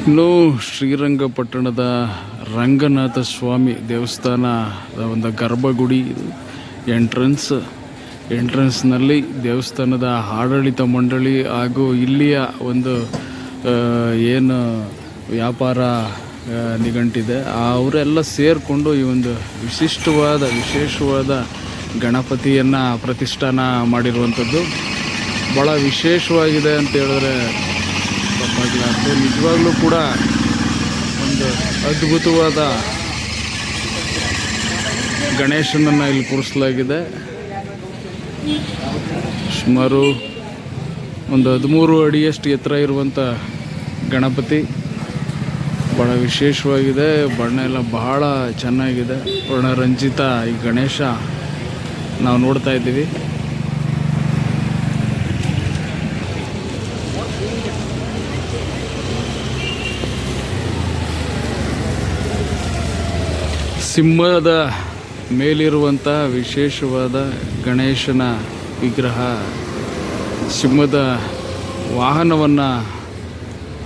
ಇನ್ನು ಶ್ರೀರಂಗಪಟ್ಟಣದ ರಂಗನಾಥ ಸ್ವಾಮಿ ದೇವಸ್ಥಾನದ ಒಂದು ಗರ್ಭಗುಡಿ, ಇದು ಎಂಟ್ರನ್ಸ್ ಎಂಟ್ರೆನ್ಸ್ನಲ್ಲಿ ದೇವಸ್ಥಾನದ ಆಡಳಿತ ಮಂಡಳಿ ಹಾಗೂ ಇಲ್ಲಿಯ ಒಂದು ಏನು ವ್ಯಾಪಾರ ನಿಘಂಟಿದೆ. ಅವರೆಲ್ಲ ಸೇರಿಕೊಂಡು ಈ ಒಂದು ವಿಶಿಷ್ಟವಾದ, ವಿಶೇಷವಾದ ಗಣಪತಿಯನ್ನು ಪ್ರತಿಷ್ಠಾನ ಮಾಡಿರುವಂಥದ್ದು. ಭಾಳ ವಿಶೇಷವಾಗಿದೆ ಅಂತ ಹೇಳಿದ್ರೆ ತಪ್ಪಾಗಲಾರ್ದು ನಿಜವಾಗ್ಲೂ ಕೂಡ ಒಂದು ಅದ್ಭುತವಾದ ಗಣೇಶನನ್ನು ಇಲ್ಲಿ ಕೂರಿಸಲಾಗಿದೆ. ಸುಮಾರು ಒಂದು ಹದಿಮೂರು ಅಡಿಯಷ್ಟು ಎತ್ತರ ಇರುವಂಥ ಗಣಪತಿ. ಭಾಳ ವಿಶೇಷವಾಗಿದೆ. ಬಣ್ಣ ಎಲ್ಲ ಬಹಳ ಚೆನ್ನಾಗಿದೆ. ವರ್ಣರಂಜಿತ ಈ ಗಣೇಶ ನಾವು ನೋಡ್ತಾ ಇದ್ದೀವಿ. ಸಿಂಹದ ಮೇಲಿರುವಂಥ ವಿಶೇಷವಾದ ಗಣೇಶನ ವಿಗ್ರಹ ಸಿಂಹದ ವಾಹನವನ್ನು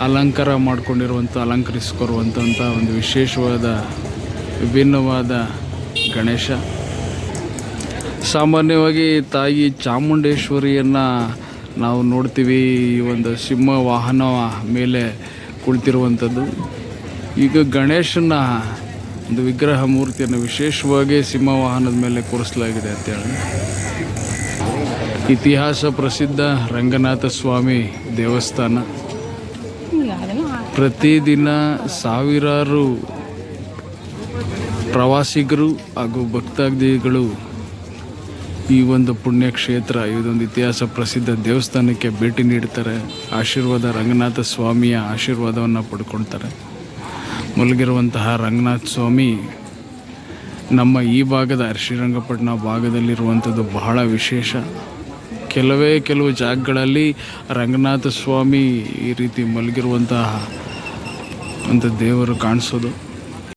ಅಲಂಕಾರ ಮಾಡಿಕೊಂಡಿರುವಂಥ ಅಲಂಕರಿಸ್ಕೊರುವಂಥ ಒಂದು ವಿಶೇಷವಾದ, ವಿಭಿನ್ನವಾದ ಗಣೇಶ. ಸಾಮಾನ್ಯವಾಗಿ ತಾಯಿ ಚಾಮುಂಡೇಶ್ವರಿಯನ್ನು ನಾವು ನೋಡ್ತೀವಿ, ಈ ಒಂದು ಸಿಂಹ ವಾಹನ ಮೇಲೆ ಕುಳಿತಿರುವಂಥದ್ದು ಈಗ ಗಣೇಶನ ಒಂದು ವಿಗ್ರಹ ಮೂರ್ತಿಯನ್ನು ವಿಶೇಷವಾಗಿ ಸಿಂಹ ವಾಹನದ ಮೇಲೆ ಕೂರಿಸಲಾಗಿದೆ ಅಂತೇಳಿ ಇತಿಹಾಸ ಪ್ರಸಿದ್ಧ ರಂಗನಾಥ ಸ್ವಾಮಿ ದೇವಸ್ಥಾನ. ಪ್ರತಿದಿನ ಸಾವಿರಾರು ಪ್ರವಾಸಿಗರು ಹಾಗೂ ಭಕ್ತಾದಿಗಳು ಈ ಒಂದು ಪುಣ್ಯಕ್ಷೇತ್ರ ಇದೊಂದು ಇತಿಹಾಸ ಪ್ರಸಿದ್ಧ ದೇವಸ್ಥಾನಕ್ಕೆ ಭೇಟಿ ನೀಡ್ತಾರೆ. ಆಶೀರ್ವಾದ ರಂಗನಾಥ ಸ್ವಾಮಿಯ ಆಶೀರ್ವಾದವನ್ನು ಪಡ್ಕೊಳ್ತಾರೆ. ಮಲಗಿರುವಂತಹ ರಂಗನಾಥ ಸ್ವಾಮಿ, ನಮ್ಮ ಈ ಭಾಗದ ಶ್ರೀರಂಗಪಟ್ಟಣ ಭಾಗದಲ್ಲಿರುವಂಥದ್ದು ಬಹಳ ವಿಶೇಷ. ಕೆಲವೇ ಕೆಲವು ಜಾಗಗಳಲ್ಲಿ ರಂಗನಾಥ ಸ್ವಾಮಿ ಈ ರೀತಿ ಮಲಗಿರುವಂತಹ ಒಂದು ದೇವರು ಕಾಣಿಸೋದು.